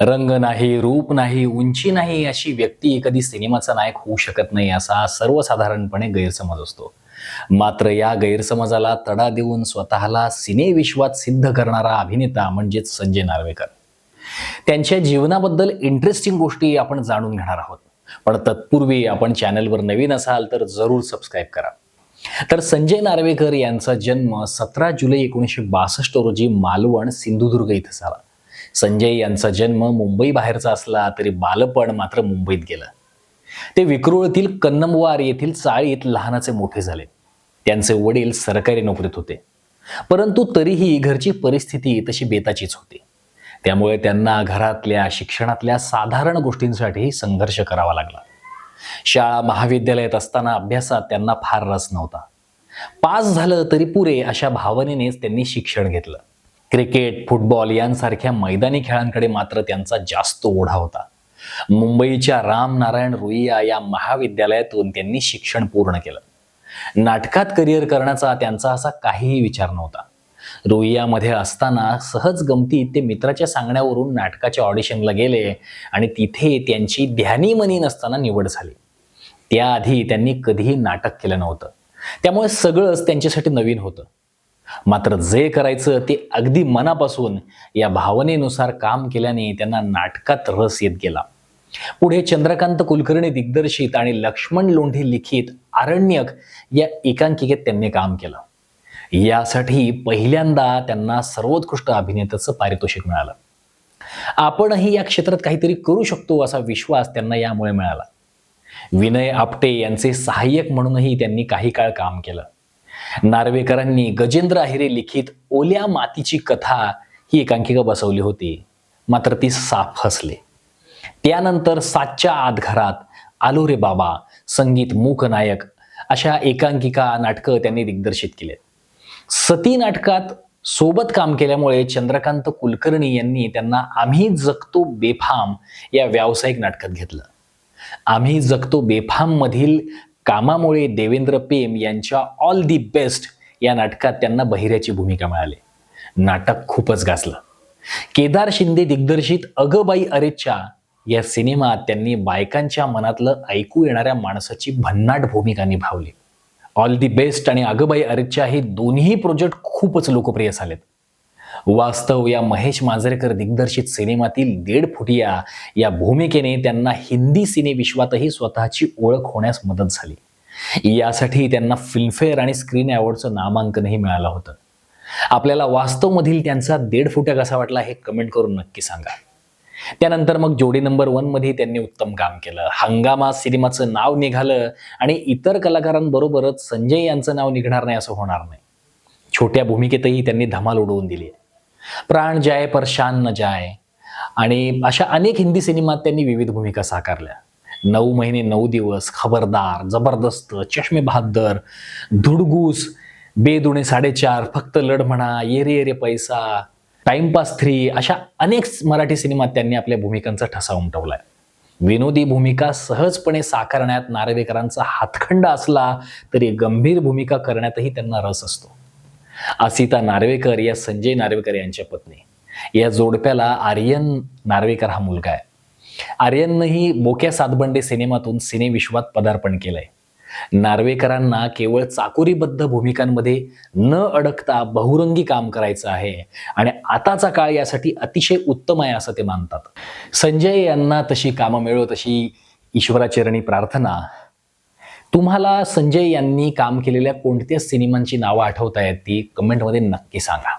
रंग नाही रूप नाही उंची नाही अशी व्यक्ती कधी सिनेमाचा नायक होऊ शकत नाही असा सर्वसाधारणपणे गैरसमज असतो. मात्र या गैरसमजाला तडा देऊन स्वतःला सिनेविश्वात सिद्ध करणारा अभिनेता म्हणजेच संजय नार्वेकर. त्यांच्या जीवनाबद्दल इंटरेस्टिंग गोष्टी आपण जाणून घेणार आहोत. पण तत्पूर्वी आपण चॅनलवर नवीन असाल तर जरूर सबस्क्राईब करा. तर संजय नार्वेकर यांचा जन्म सतरा जुलै एकोणीसशे बासष्ट रोजी मालवण सिंधुदुर्ग इथं झाला. संजय यांचा जन्म मुंबई बाहेरचा असला तरी बालपण मात्र मुंबईत गेलं. ते विक्रोळतील कन्नमवार येथील चाळीत लहानाचे मोठे झाले. त्यांचे वडील सरकारी नोकरीत होते. परंतु तरीही घरची परिस्थिती तशी बेताचीच होती. त्यामुळे त्यांना घरातल्या शिक्षणातल्या साधारण गोष्टींसाठी संघर्ष करावा लागला. शाळा महाविद्यालयात असताना अभ्यासात त्यांना फार रस नव्हता. पास झालं तरी पुरे अशा भावनेनेच त्यांनी शिक्षण घेतलं. क्रिकेट फुटबॉल यांसारख्या मैदानी खेळांकडे मात्र त्यांचा जास्त ओढा होता. मुंबईच्या रामनारायण रुईया या महाविद्यालयातून त्यांनी शिक्षण पूर्ण केलं. नाटकात करिअर करण्याचा त्यांचा असा काहीही विचार नव्हता. रुईयामध्ये असताना सहज गमतीत ते मित्राच्या सांगण्यावरून नाटकाच्या ऑडिशनला गेले आणि तिथे त्यांची ध्यानी मनी नसताना निवड झाली. त्याआधी त्यांनी कधीही नाटक केलं नव्हतं. त्यामुळे सगळंच त्यांच्यासाठी नवीन होतं. मात्र जे करायचं ते अगदी मनापासून या भावनेनुसार काम केल्याने त्यांना नाटकात रस येत गेला. पुढे चंद्रकांत कुलकर्णी दिग्दर्शित आणि लक्ष्मण लोंढे लिखित आरण्यक या एकांकिकेत त्यांनी काम केलं. यासाठी पहिल्यांदा त्यांना सर्वोत्कृष्ट अभिनेत्याचं पारितोषिक मिळालं. आपणही या क्षेत्रात काहीतरी करू शकतो असा विश्वास त्यांना यामुळे मिळाला. विनय आपटे यांचे सहाय्यक म्हणूनही त्यांनी काही काळ काम केलं. नार्वेकरांनी गजेंद्र अहिरे लिखित ओल्या मातीची कथा ही एकांकिका बसवली होती. मात्र ती साफ हसले. त्यानंतर सातच्या आत घरात आलो रे बाबा संगीत मूक नायक अशा एकांकिका नाटकं त्यांनी दिग्दर्शित केलेत. सती नाटकात सोबत काम केल्यामुळे चंद्रकांत कुलकर्णी यांनी त्यांना आम्ही जगतो बेफाम या व्यावसायिक नाटकात घेतलं. आम्ही जगतो बेफाम मधील कामामुळे देवेंद्र पेम यांच्या ऑल दी बेस्ट या नाटकात त्यांना बहिऱ्याची भूमिका मिळाली. नाटक खूपच गाजलं. केदार शिंदे दिग्दर्शित अगबाई अरेच्या या सिनेमात त्यांनी बायकांच्या मनातलं ऐकू येणाऱ्या माणसाची भन्नाट भूमिका निभावली. ऑल दी बेस्ट आणि अगबाई अरेच्या हे दोन्ही प्रोजेक्ट खूपच लोकप्रिय झालेत. वास्तव या महेश मांजरेकर दिग्दर्शित सिनेमातील दीड फुटिया या भूमिकेने त्यांना हिंदी सिनेविश्वातही स्वतःची ओळख होण्यास मदत झाली. यासाठी त्यांना फिल्मफेअर आणि स्क्रीन अवॉर्डचं नामांकनही मिळालं होतं. आपल्याला वास्तवमधील त्यांचा दीड फुट्या कसा वाटला हे कमेंट करून नक्की सांगा. त्यानंतर मग जोडी नंबर वनमध्ये त्यांनी उत्तम काम केलं. हंगामा सिनेमाचं नाव निघालं आणि इतर कलाकारांबरोबरच संजय यांचं नाव निघणार नाही असं होणार नाही. छोट्या भूमिकेतही त्यांनी धमाल उडवून दिली. आहे प्राण जाय पर शान न जाय. आणि अशा अनेक हिंदी सिनेमात त्यांनी विविध भूमिका साकारल्या. नऊ महिने नऊ दिवस खबरदार जबरदस्त चष्मे बहादर धुडगूस बेदुणे साडेचार फक्त लढ म्हणा येरे येरे पैसा टाइमपास थ्री अशा अनेक मराठी सिनेमात त्यांनी आपल्या भूमिकांचा ठसा उमटवलाय. विनोदी भूमिका सहजपणे साकारण्यात नार्वेकरांचा हातखंड असला तरी गंभीर भूमिका करण्यातही त्यांना रस असतो. असिता नार्वेकर या संजय नार्वेकर यांच्या पत्नी. या जोडप्याला आर्यन नार्वेकर हा मुलगा आहे. आर्यननंही बोक्या सातबंडे सिनेमातून सिनेविश्वात पदार्पण केलंय. नार्वेकरांना केवळ चाकोरीबद्ध भूमिकांमध्ये न अडकता बहुरंगी काम करायचं आहे आणि आताचा काळ यासाठी अतिशय उत्तम आहे असं ते मानतात. संजय यांना तशी कामं मिळो तशी ईश्वराचरणी प्रार्थना तुम्हाला संजय यांनी काम केलेल्या कोणत्या सिनेमांची नावं आठवत आहेत ती कमेंटमध्ये नक्की सांगा.